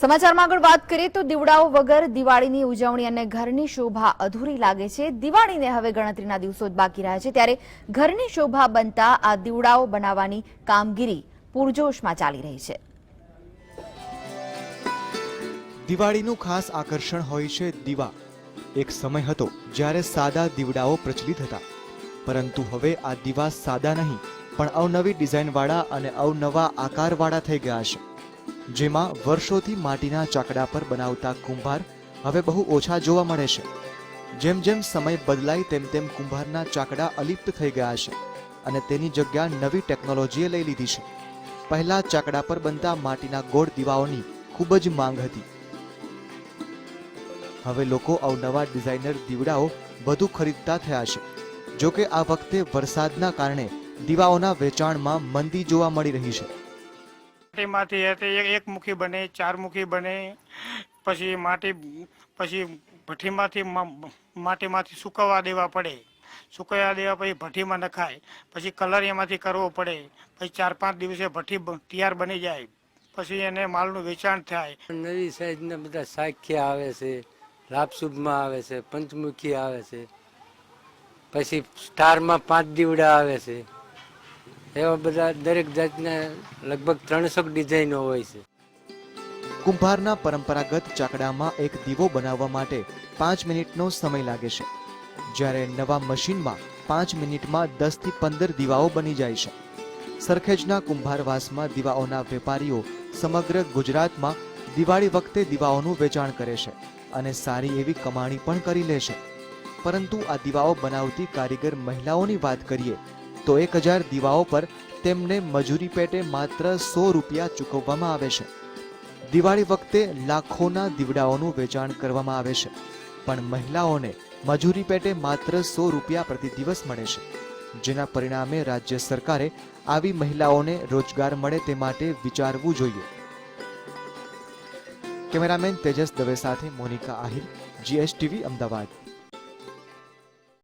સમાચારમાં આગળ વાત કરીએ તો દીવડાઓ વગર દિવાળીની ઉજવણી અને ઘરની શોભા અધૂરી લાગે છે. દિવાળીને હવે ગણતરીના દિવસો જ બાકી રહ્યા છે ત્યારે ઘરની શોભા બનતા આ દીવડાઓ બનાવવાની કામગીરી પૂરજોશમાં ચાલી રહી છે. દિવાળીનું ખાસ આકર્ષણ હોય છે દીવા. એક સમય હતો જ્યારે સાદા દીવડાઓ પ્રચલિત હતા. પરંતુ હવે આ દીવા સાદા નહીં, પણ અવનવી ડિઝાઇનવાળા અને અવનવા આકારવાળા થઈ ગયા છે. જેમાં વર્ષોથી માટીના ચાકડા પર બનાવતા કુંભાર હવે બહુ ઓછા જોવા મળે છે. જેમ જેમ સમય બદલાય તેમ તેમ કુંભારના ચાકડા અલિપ્ત થઈ ગયા છે અને તેની જગ્યા નવી ટેકનોલોજીએ લઈ લીધી છે. પહેલા ચાકડા પર બનતા માટીના ગોળ દીવાઓની ખૂબ જ માંગ હતી. હવે લોકો અવનવા ડિઝાઇનર દીવડાઓ વધુ ખરીદતા થયા છે. જોકે આ વખતે વરસાદના કારણે દીવાઓના વેચાણમાં મંદી જોવા મળી રહી છે. માટીમાંથી હતી એક એક મુખી બને, ચાર મુખી બને, પછી માટી, પછી ભઠ્ઠીમાંથી માટીમાંથી સુકવવા દેવા પડે. સુકવવા દેવા પછી ભઠ્ઠીમાં નખાય, પછી કલર એમાંથી કરવો પડે, પછી ચાર પાંચ દિવસે ભઠ્ઠી તૈયાર બની જાય, પછી એને માલનું વેચાણ થાય. નવી સાઈઝના બધા સાખ્યા આવે છે લાપસુબમાં આવે છે, પંચમુખી આવે છે, પછી સ્ટારમાં પાંચ દીવડા આવે છે. એવા બધા દરેક જાતના લગભગ ત્રણસો ડિઝાઇનો હોય છે. કુંભારના પરંપરાગત ચાકડામાં એક દીવો બનાવવા માટે પાંચ મિનિટનો સમય લાગે છે. જ્યારે નવા મશીનમાં પાંચ મિનિટમાં દસથી પંદર દીવાઓ બની જાય છે. સરખેજના કુંભારવાસમાં દીવાઓના વેપારીઓ સમગ્ર ગુજરાતમાં દિવાળી વખતે દીવાઓનું વેચાણ કરે છે અને સારી એવી કમાણી પણ કરી લે છે. પરંતુ આ દીવાઓ બનાવતી કારીગર મહિલાઓની વાત કરીએ તો એક હજાર દીવાઓ પર તેમને મજૂરી પેટે માત્ર સો રૂપિયા ચૂકવવામાં આવે છે. દિવાળી વખતે લાખોના દીવડાઓનું વેચાણ કરવામાં આવે છે, પણ મહિલાઓને મજૂરી પેટે માત્ર સો રૂપિયા પ્રતિ દિવસ મળે છે, જેના પરિણામે રાજ્ય સરકારે આવી મહિલાઓને રોજગાર મળે તે માટે વિચારવું જોઈએ. કેમેરામેન તેજસ દવે સાથે મોનિકા આહિર, જીએસટીવી, અમદાવાદ.